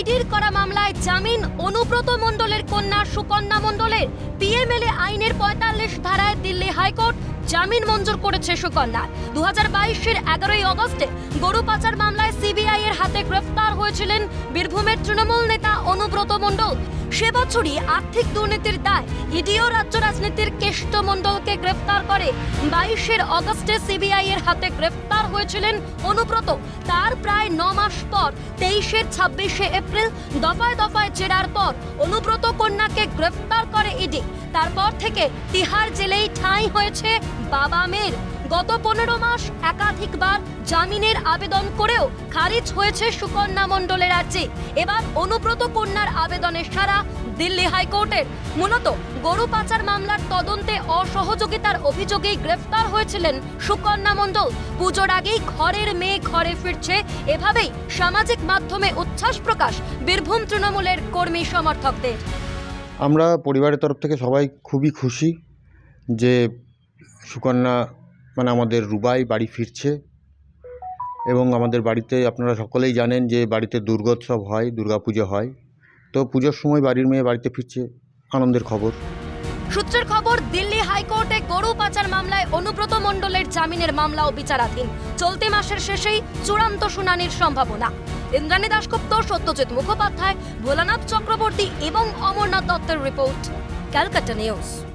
ইডির করা মামলায় জামিন অনুব্রত মণ্ডলের কন্যা সুকন্যা মণ্ডলের। পিএমএলএ আইনের পঁয়তাল্লিশ ধারায় দিল্লি হাইকোর্ট জামিন মঞ্জুর করেছে সুকন্যা। দু হাজার বাইশের এগারোই অগস্টে গরু পাচার মামলায় সিবিআই এর হাতে গ্রেফতার হয়েছিলেন বীরভূমের তৃণমূল নেতা অনুব্রত মণ্ডল। সে বছরই আর্থিক দুর্নীতির দায় ইডিও রাজ্য রাজনীতির কেষ্ট মণ্ডলকে গ্রেফতার করে। বাইশের অগস্টে সিবিআই এর হাতে গ্রেফতার হয়েছিলেন অনুব্রত। তার প্রায় ন মাস পর, তেইশের ছাব্বিশে এপ্রিল, দফায় দফায় জেরার পর অনুব্রত কন্যাকে গ্রেফতার করে ইডি। তারপর থেকে তিহার জেলেই ঠাঁই হয়েছে বাবা মেয়ের। গত পনেরো মাস একাধিকবার জামিনের আবেদন করেও খারিজ হয়েছে সুকন্যা মণ্ডলের আর্জি। এবার অনুব্রত কন্যার আবেদনের সারা দিল্লি হাইকোর্টের। মূলত গরু পাচার মামলার তদন্তে অসহযোগিতার অভিযোগেই গ্রেফতার হয়েছিলেন সুকন্যা মণ্ডল। পুজোর আগেই ঘরের মেয়ে ঘরে ফিরছে। এভাবেই সামাজিক মাধ্যমে উচ্ছ্বাস প্রকাশ বীরভূম তৃণমূলের কর্মী সমর্থকদের। আমরা পরিবারের তরফ থেকে সবাই খুবই খুশি যে সুকন্যা মানে আমাদের রুবাই বাড়ি ফিরছে এবং আমাদের বাড়িতে আপনারা সকলেই জানেন যে বাড়িতে দুর্গোৎসব হয়, দুর্গাপুজো হয়। তো পুজোর সময় বাড়ির মেয়ে বাড়িতে ফিরছে। আনন্দের খবর। সূত্রের খবর, দিল্লি হাইকোর্টে গরু পাচার মামলায় অনুব্রত মণ্ডলের জামিনের মামলাও বিচারাধীন। চলতি মাসের শেষেই চূড়ান্ত শুনানির সম্ভাবনা। ইন্দ্রাণী দাশগুপ্ত, সত্যজিৎ মুখোপাধ্যায়, ভোলানাথ চক্রবর্তী এবং অমরনাথ দত্তের রিপোর্ট, ক্যালকাটা নিউজ।